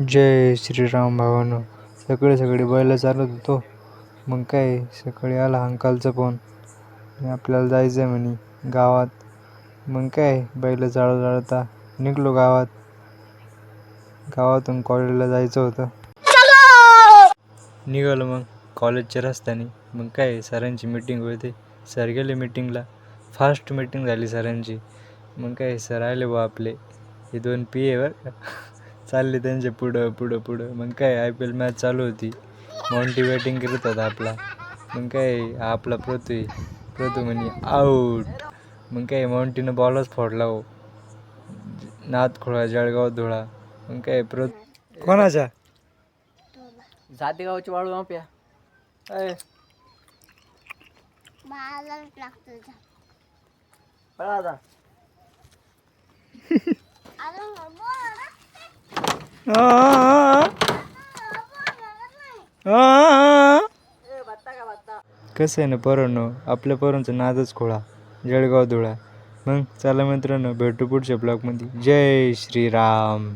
जय श्रीराम भावानो. सकाळी सकाळी बैल चालत होतो. मग काय सकाळी आला अंकालचा फोन आपल्याला जायचं आहे म्हणे गावात. मग काय बैल जाळं जाळता निघलो गावात. गावातून कॉलेजला जायचं होतं. निघालो मग कॉलेजच्या रस्त्याने. मग काय सरांची मीटिंग होते. सर गेले मीटिंगला फास्ट मीटिंग झाली सरांची. मग काय सर आले बा आपले. हे दोन पी ए बरं का. चालले त्यांच्या पुढं पुढं पुढं. मग काय आय पी एल मॅच चालू होती. माउंटी बॅटिंग करत होता आपला. मग काय आपला पृथ्वी. पृथ्वी म्हणे आऊट मग काय माउंटीनं बॉलच फोडला हो. नाद खोळा जळगाव धुळा. मग काय पृथ कोणाच्या? जातेगावची वाळू माप्या. पळा आता अरे बोल ना. कसं आहे ना पोरांनो? आपल्या पोरांचं नादच खोळा. जळगाव धुळा. मग चला मित्रांनो भेटू पुढच्या ब्लॉगमध्ये. जय श्रीराम.